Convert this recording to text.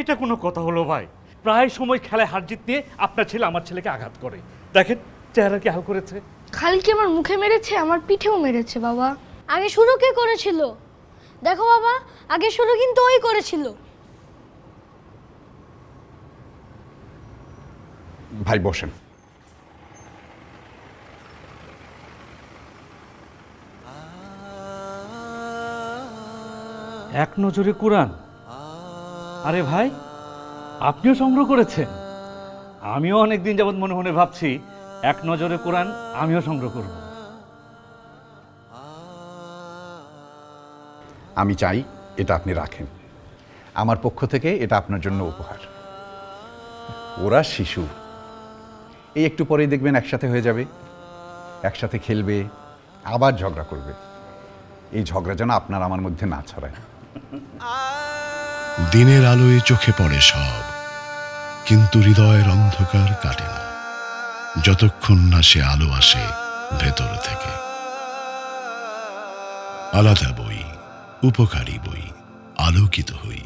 এটা কোনো কথা হলো ভাই। প্রায় সময় খেলায় হার জিত নিয়ে আপনার ছেলে আমার ছেলেকে আঘাত করে। দেখেন চেহারা কি হাল করেছে? খালি কি আমার মুখে মেরেছে? আমার পিঠেও মেরেছে বাবা। আগে শুরু কে করেছিল? দেখো বাবা আগে শুরু কিন্তু ওই করেছিল। ভাই বসেন। এক নজরে কোরআন। আরে ভাই, আপনিও সংগ্রহ করেছেন। আমিও অনেক দিন যাবৎ মনে মনে ভাবছি, এক নজরে কোরআন আমিও সংগ্রহ করব। আমি চাই এটা আপনি রাখেন। আমার পক্ষ থেকে এটা আপনার জন্য উপহার। ওরা শিশু। এই একটু পরেই দেখবেন একসাথে হয়ে যাবে। একসাথে খেলবে, আবার ঝগড়া করবে। এই ঝগড়া যেন আপনার আমার মধ্যে না ছড়ায়। দিনের আলোয় চোখে পড়ে সব, কিন্তু হৃদয়ের অন্ধকার কাটে না। যতক্ষণ না সে আলো আসে ভেতর থেকে। আলাদা বই, উপকারী বই, আলোকিত হই।